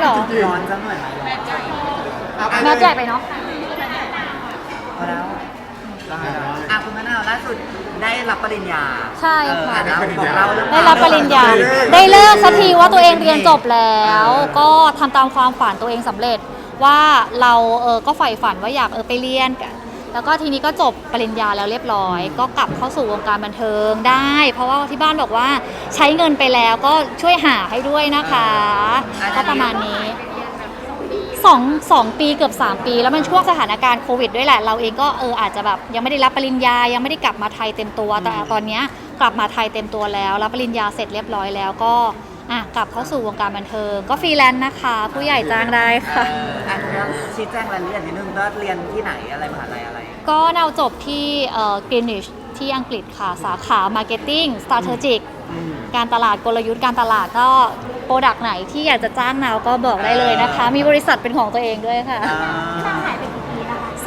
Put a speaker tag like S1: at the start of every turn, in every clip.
S1: เหรอ
S2: ร้อนจังหน่อยไหมร้อน
S1: แม่ใหญ่ไปเนาะ
S2: พอแล้วอะคุณมะนาวล่าสุดได้รับปริญญา
S1: ใช่ค่ะ
S2: เอออ่บอกเราเรื่อง
S1: ได้รับปริญญา ได้เลิกสักทีว่าตัวเองเรียนจบแล้ว ก็ทำตามความฝันตัวเองสำเร็จว่าเราเออก็ใฝ่ฝันว่าอยากเออไปเรียน แล้วก็ทีนี้ก็จบปริญญาแล้วเรียบร้อย ก็กลับเข้าสู่วงการบันเทิงได้ เพราะว่าที่บ้านบอกว่าใช้เงินไปแล้วก็ช่วยหาให้ด้วยนะคะก็ประมาณนี้สองสองปีเกือบ 3 ปี แล้วมันช่วงสถานการณ์โควิดด้วยแหละ เราเองก็เอออาจจะแบบยังไม่ได้รับปริญญายังไม่ได้กลับมาไทยเต็มตัว แต่ตอนเนี้ยกลับมาไทยเต็มตัวแล้วรับปริญญาเสร็จเรียบร้อยแล้วก็อะกลับเข้าสู่วงการบันเทิงก็ฟรีแลนซ์นะคะ ผู้ใหญ่จ้างได้
S2: เอ
S1: ค่ะ
S2: ออันนี้ชี้แจงรายละเอียดนิดนึงว่าเรียนที่ไหนอะไรมหาลัยอะไร
S1: ก็เราจบที่เอ่อกรีนิชที่อังกฤษค่ะ สาขา Marketing Strategic
S2: อืม
S1: การตลาดกลยุทธ์การตลาดก็โปรดักต์ไหนที่อยากจะจ้างนาวก็บอกได้เลยนะคะ มีบริษัทเป็นของตัวเองด้วยค่ะ
S2: อ่า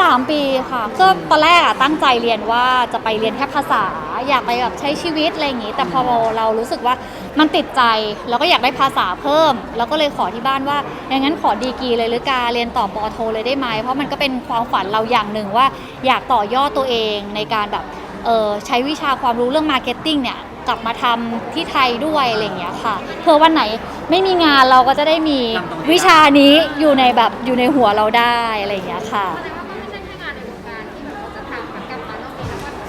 S1: สามปีค่ะก็ตอนแรกอะตั้งใจเรียนว่าจะไปเรียนแค่ภาษา อยากไปแบบใช้ชีวิตอะไรอย่างงี้ แต่พอเรารู้สึกว่ามันติดใจแล้วก็อยากได้ภาษาเพิ่ม แล้วก็เลยขอที่บ้านว่าอย่างนั้นขอดีกรีเลยหรือการเรียนต่อปอโทเลยได้ไหมเพราะมันก็เป็นความฝันเราอย่างหนึ่งว่า อยากต่อยอดตัวเองในการแบบเออใช้วิชาความรู้เรื่องมาร์เก็ตติ้งเนี่ยกลับมาทำที่ไทยด้วยอะไรอย่างเงี้ยค่ะเพื่อวันไหนไม่มีงานเราก็จะได้มีวิชานี้อยู่ในแบบอยู่ในหัวเราได้อะไรอย่างเงี้ยค่ะ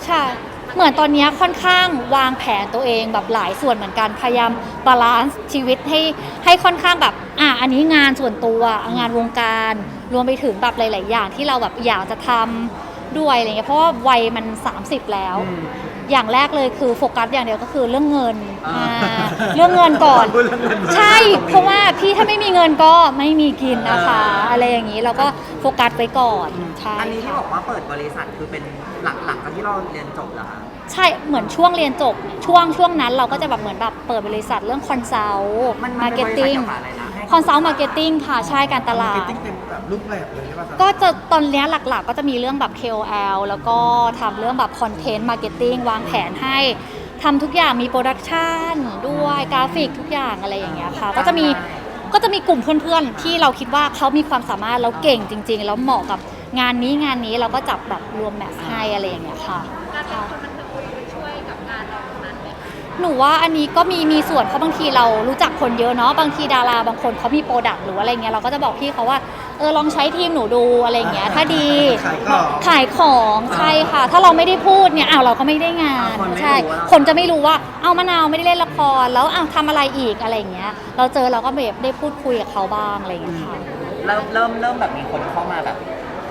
S1: ใช่เหมือนตอนเนี้ยค่อนข้างวางแผนตัวเองแบบหลายส่วนเหมือนกัน พยายามบาลานซ์ชีวิตให้ให้ค่อนข้างแบบ อะอันนี้งานส่วนตัวงานวงการ รวมไปถึงแบบหลาย ๆ อย่างที่เราแบบอยากจะทำด้วยอะไรเงี้ยเพราะว่าวัยมัน 30 แล้ว
S2: อืม
S1: อย่างแรกเลยคือโฟกัสอย่างเดียวก็คือเรื่องเงิน
S2: อ่า
S1: อ่าเรื่องเงินก่อน
S2: พูดเรื่องเงิน
S1: ใช่ เพราะว่าพี่ถ้าไม่มีเงินก็ไม่มีกินนะคะ อะไรอย่างนี้เราก็โฟกัสไว้ก่อนใช่
S2: อันนี้ที่
S1: ค่ะ
S2: บอกว่าเปิดบริษัทคือเป็น หลังหลังจากที่เราเรียนจบเหรอคะ
S1: ใช่เหมือนช่วงเรียนจบ ช่วงช่วงนั้นเราก็จะแบบเหมือนแบบเปิดบริษัทเรื่องคอนซัลท์
S2: มัน
S1: มา
S2: มัน
S1: ร์
S2: เป็
S1: เก็
S2: น
S1: ต
S2: บริษัท
S1: ติ้ง
S2: เกี่ยวกับอะไรนะให้
S1: คอนซัลท์มาร์เก็ตติ้งค่ะใช่การตลาด
S3: ติ๊งเป็นแบบรูปแบบเลยใช่ป่ะครับ
S1: ก็จะตอนเนี้ยหลักๆ ก็จะมีเรื่องแบบ KOL แล้วก็ทำเรื่องแบบคอนเทนต์มาร์เก็ตติ้งวางแผนให้ทำทุกอย่างมีโปรดักชันด้วยกราฟิกทุกอย่างอะไรอย่างเงี้ยค่ะ ก็จะมีก็จะมีกลุ่มเพื่อนๆ ที่เราคิดว่าเขามีความสามารถแล้วเก่งจริง ๆ แล้วเหมาะกับ งานนี้งานนี้เราก็จับแบบรวมแมทช์ให้อะไรอย่างเงี้ยค่ะหนูว่าอันนี้ก็มีมีส่วนเพราะบางทีเรารู้จักคนเยอะเนาะบางทีดาราบางคนเขามีโปรดักต์หรืออะไรเงี้ยเราก็จะบอกพี่เขาว่าเออลองใช้ทีมหนูดูอะไรเงี้ย ถ้าดี
S3: ขายของ
S1: ขายของใช่ค่ะ ถ้าเราไม่ได้พูดเนี่ยอ้าวเราก็ไม่ได้งาน
S2: คนไม่รู้
S1: ใช่
S2: ว่า
S1: คนจะไม่รู้ว่าเอามะนาวไม่ได้เล่นละครแล้วอ้าวทำอะไรอีกอะไรเงี้ย เราเจอเราก็แบบได้พูดคุยกับเขาบ้างอะไรเงี้ยค่ะ
S2: เริ่มเริ่มเริ่มแบบมีคนเข้ามาแบบ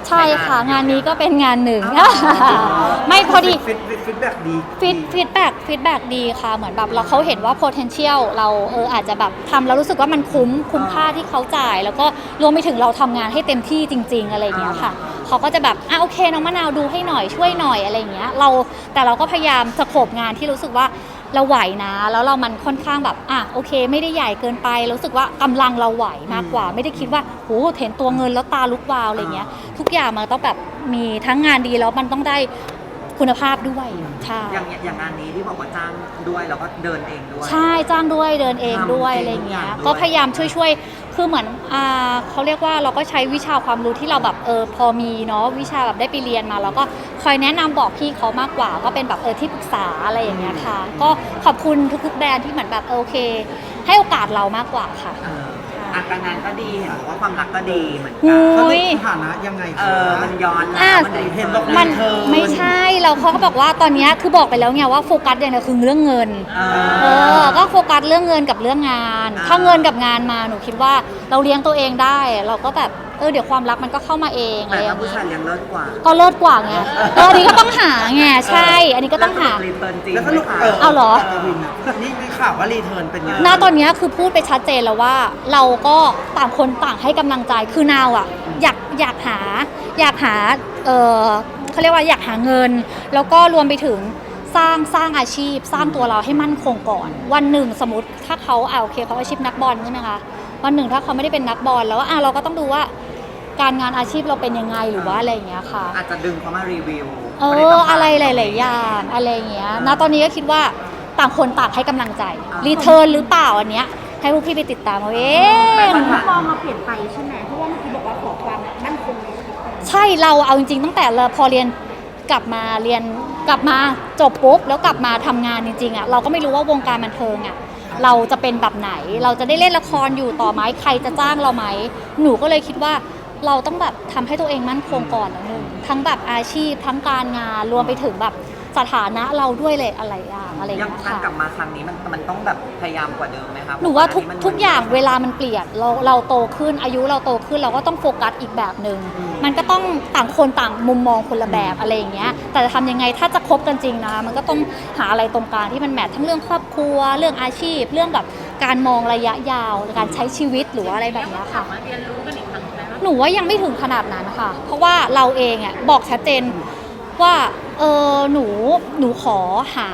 S1: ใช่ค่ะ งานนี้ก็เป็นงานหนึ่ง
S2: อ้าว
S1: ไม่พอดี
S3: ฟิตฟิตฟิตแบบดี
S1: ฟีดฟีดแบ็กฟีดแบ็กดีค่ะ เหมือนแบบเราเขาเห็นว่า potential เราเอออาจจะแบบทำแล้วรู้สึกว่ามันคุ้มคุ้มค่าที่เขาจ่าย แล้วก็รวมไปถึงเราทำงานให้เต็มที่จริง ๆ อะไรอย่างเงี้ยค่ะเขาก็จะแบบอะโอเคน้องมะนาวดูให้หน่อยช่วยหน่อยอะไรอย่างเงี้ยเราแต่เราก็พยายามสโคบงานที่รู้สึกว่า เราไหวนะ แล้วเรามันค่อนข้างแบบอะโอเค ไม่ได้ใหญ่เกินไปรู้สึกว่ากำลังเราไหวมากกว่า ไม่ได้คิดว่าโหเห็นตัวเงินแล้วตาลุกวาวอะไรเงี้ย ทุกอย่างมันต้องแบบมีทั้งงานดีแล้วมันต้องได้คุณภาพด้วยใช่
S2: อย่างอย่างงานนี้ที่บอกว่าจ้างด้วยแล้วก็เดินเองด้วย
S1: ใช่จ้างด้วยเดินเองด้วย
S2: ทำเอง
S1: อะไรเงี้ย
S2: ทุกอย่างด้วย
S1: ก็พยายามช่วยๆ คือเหมือนอ่าเขาเรียกว่าเราก็ใช้วิชาความรู้ที่เราแบบเออพอมีเนาะวิชาแบบได้ไปเรียนมาแล้วก็คอยแนะนำบอกพี่เขามากกว่า ก็เป็นแบบเออที่ปรึกษาอะไรอย่างเงี้ยค่ะ ก็ขอบคุณทุกๆแบรนด์ที่เหมือนแบบเออโอเค ให้โอกาสเรามากกว่าค่ะ
S2: อาการงานก็ดีเห็นบอกว่าความรักก็ดีเหมือน
S1: หู
S2: กัน
S1: ย
S3: สถานะยังไง
S2: เออมันย้อน
S1: อะ
S2: แล้วมัน
S3: เห็นบอก
S1: มัน
S3: เธอ
S1: ไม่ใช่เราเขาก็บอกว่าตอนเนี้ยคือบอกไปแล้วไงว่าโฟกัสอย่างเดียวคือเรื่องเงิน
S2: เอ
S1: เอ
S2: อ
S1: อก็โฟกัสเรื่องเงินกับเรื่องงาน
S2: อ่า
S1: ถ้าเงินกับงานมาหนูคิดว่าเราเลี้ยงตัวเองได้ เราก็แบบ เออเดี๋ยวความรักมันก็เข้ามาเองอะไร
S2: แต่
S1: อ
S2: ถ้า
S1: ย่าง
S2: ผู้
S1: เงี้
S2: ชาย
S1: ย
S2: เลี้ยงเลิศกว่า
S1: ก็เลิศกว่าไงเอออันนี้ก็ต้องหาไงใช่ อันนี้ก็ต้องหา
S2: รีเทิร์นจริง
S3: แล้วสรุป
S2: ไหมคะ
S3: เออ
S1: เอาเหรอ
S3: กวินอะนี่นี่ข่าวว่ารีเทิร์นเป็นยังไง
S1: ณตอนเนี้ยคือพูดไปชัดเจนแล้วว่า เราก็ต่างคนต่างให้กำลังใจคือนาวอะอยากอยากหาอยากหาเออเขาเรียกว่าอยากหาเงิน แล้วก็รวมไปถึงสร้างสร้างอาชีพ สร้างตัวเราให้มั่นคงก่อน วันหนึ่งสมมติถ้าเขาอ่าโอเคเขาอาชีพนักบอลใช่ไหมคะวันหนึ่งถ้าเขาไม่ได้เป็นนักบอลแล้วอะเราก็ต้องดูว่า การงานอาชีพเราเป็นยังไงหรือว่าอะไรอย่างเงี้ยค่ะ
S2: อาจจะดึงเขามารีวิว
S1: เอออะไรหลายๆอย่างอะไรอย่างเงี้ยณตอนนี้ก็คิดว่าต่างคนต่างให้กำลังใจรีเทิร์นหรือเปล่าอันเนี้ย ให้พวกพี่ไปติดตามเอาเอง
S4: มองเราเปลี่ยนไปใช่ไหมเพราะว่าเมื่อกี้บอกว่าขอความมั่นคงในชีวิต
S1: ใช่เราเอาจริงๆตั้งแต่เราพอเรียนกลับมาเรียนกลับมาจบปุ๊บแล้วกลับมาทำงานจริงๆอะเราก็ไม่รู้ว่าวงการบันเทิงอะเราจะเป็นแบบไหน เราจะได้เล่นละครอยู่ต่อไหมใครจะจ้างเราไหมหนูก็เลยคิดว่า เราต้องแบบทำให้ตัวเองมั่นคงก่อนแล้วหนึ่งทั้งแบบอาชีพทั้งการงานรวมไปถึงแบบสถานะเราด้วยเลยอะไรอย่างอะไรอย่าง
S2: ยัง
S1: เงี้ย
S2: การ
S1: ค่ะ
S2: กลับมาครั้งนี้มันมันต้องแบบพยายามกว่าเดิมไหมครับ
S1: หนูว่าทุก
S2: เพระนนี้มัน
S1: ทุกอย่างเวลามันเปลี่ยนเราเราโตขึ้นอายุเราโตขึ้นเราก็ต้องโฟกัสอีกแบบหนึ่งมันก็ต้องต่างคนต่างมุมมองคนละแบบอะไรอย่างเงี้ยแต่จะทำยังไงถ้าจะคบกันจริงนะ มันก็ต้องหาอะไรตรงกลางที่มันแมททั้งเรื่องครอบครัว เรื่องอาชีพ เรื่องแบบ การมองระยะยาวการใช้ชีวิตหรือว่าอะไรแบบเนี้ยค่ะ
S4: มาเรียนรู้กันอีกครั้งไหมว่า
S1: หนูว่ายังไม่ถึงขนาดนั้นค่ะ เพราะว่าเราเองอะบอกชัดเจนว่าเออหนูหนูขอหา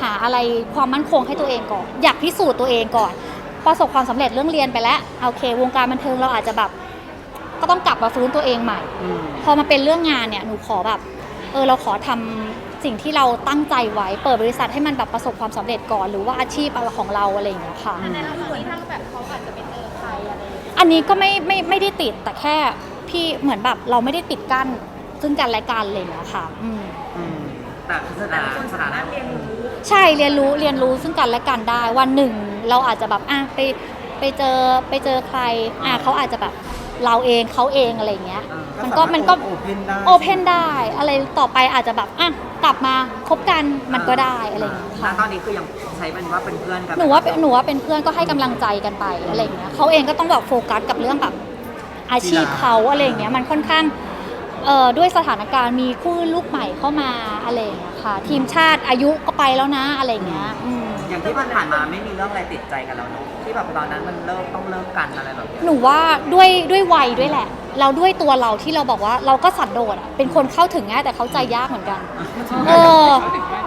S1: หาอะไรความมั่นคงให้ตัวเองก่อน อยากพิสูจน์ตัวเองก่อนประสบความสำเร็จเรื่องเรียนไปแล้วโอเค วงการบันเทิงเราอาจจะแบบก็ต้องกลับมาฟื้นตัวเองใหม่
S3: อืม
S1: พอมาเป็นเรื่องงานเนี่ยหนูขอแบบเออเราขอทำ สิ่งที่เราตั้งใจไว้ เปิดบริษัทให้มันแบบประสบความสำเร็จก่อน หรือว่าอาชีพอะไรของเราอะไรอย่างเงี้ยค่ะ
S4: ในระหว่างนี้ถ้าแบบเขาอาจจะไปเจอใครอะไรอย่างเงี้ย
S1: อันนี้ก็ไม่ไม่ไม่ได้ติดแต่แค่พี่เหมือนแบบเราไม่ได้ปิดกั้นซึ่งกันและกันเลยนะคะอืม
S3: อืม
S2: แต่สถานะสถานะ
S1: ใช่เรียนรู้เรียนรู้ซึ่งกันและกันได้ วันหนึ่งเราอาจจะแบบอะไปไปเจอไปเจอใครอะเขาอาจจะแบบเราเองเขาเองอะไรอย่างเงี้ย มันก็มันก็
S3: โอเพนได้
S1: โอเพนได้ อะไรต่อไปอาจจะแบบอะก ลับมาคบกันมันก็ได้อะไรอย่างเงี้ย
S2: ณ
S1: ค่ะ
S2: ตอนนี้คือยังใช้เป็นว่าเป็นเพื่อนกัน
S1: หนูว่าเป็นหนูว่าเป็นเพื่อนก็ให้กำลังใจกันไปอะไรอย่างเงี้ยเขาเองก็ต้องแบบโฟกัสกับเรื่องแบบอาชีพเขาอะไรอย่างเงี้ยมันค่อนข้างเอ่อด้วยสถานการณ์มีคู่ลูกใหม่เข้ามาอะไรอย่างเงี้ยค่ะ ทีมชาติอายุก็ไปแล้วนะอะไรอย่างเงี้ยอืม
S2: อย่างที่ผ่านๆมาไม่มีเรื่องอะไรติดใจกันแล้วเนอะที่แบบตอนนั้นมันเลิกต้องเลิกกันอะไรแบบเนี้ย
S1: หนูว่าด้วยด้วยวัยด้วยแหละ เราด้วยตัวเราที่เราบอกว่าเราก็สันโดษอะเป็นคนเข้าถึงง่ายแต่เข้าใจยากเหมือนกัน เออ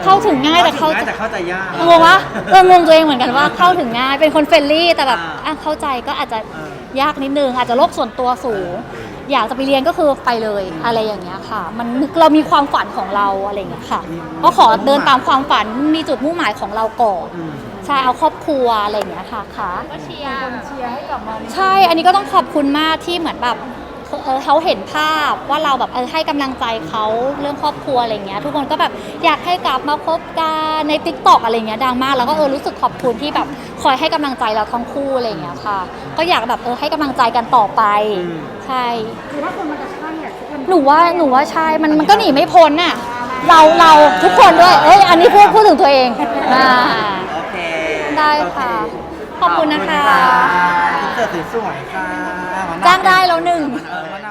S1: เข้าถึงง่ายแต่เข้า
S3: ถึงง่ายแต่เข้าใจยาก
S1: งงวะเอองงตัวเองเหมือนกันว่าเข้าถึงง่ายเป็นคนเฟรนลี่แต่แบบอะเข้าใจก็อาจจะ
S3: เออ
S1: ยากนิดนึงอาจจะโลกส่วนตัวสูง อยากจะไปเรียนก็คือไปเลยอะไรอย่างเงี้ยค่ะ มันเรามีความฝันของเราอะไรอย่างเงี้ยค่ะก็ขอเดินตามความฝันมีจุดมุ่งหมายของเราก่อน
S3: อืม
S1: ใช่เอาครอบครัวอะไรอย่างเงี้ยค่ะค่ะ
S4: ก็เชียร์เชียร์ให้กลับมา
S1: ใช่ อันนี้ก็ต้องขอบคุณมากที่เหมือนแบบ เออเขาเห็นภาพว่าเราแบบเออให้กำลังใจเขาเรื่องครอบครัวอะไรเงี้ยทุกคนก็แบบอยากให้กลับมาคบกันในทิกตอกอะไรเงี้ยดังมากแล้วก็เออรู้สึกขอบคุณที่แบบคอยให้กำลังใจเราทั้งคู่อะไรเงี้ยค่ะ ก็อยากแบบเออให้กำลังใจกันต่อไป
S3: อืม
S1: ใช่
S4: คือถ้าคนมันจะใช่อะทุกคน
S1: หนูว่าหนูว่าใช่มันมันก็หนีไม่พ้นน่ะเราเราทุกคนด้วยเอ้ยอันนี้พูดพูดถึงตัวเองอ่า
S2: โอเค
S1: ได้ค่ะ ขอบคุณนะคะ
S3: อินเสิร์ตสวยๆค่ะมะนว
S1: จ้างได้แล้วหนึ่ง
S3: เออมะนาวแพง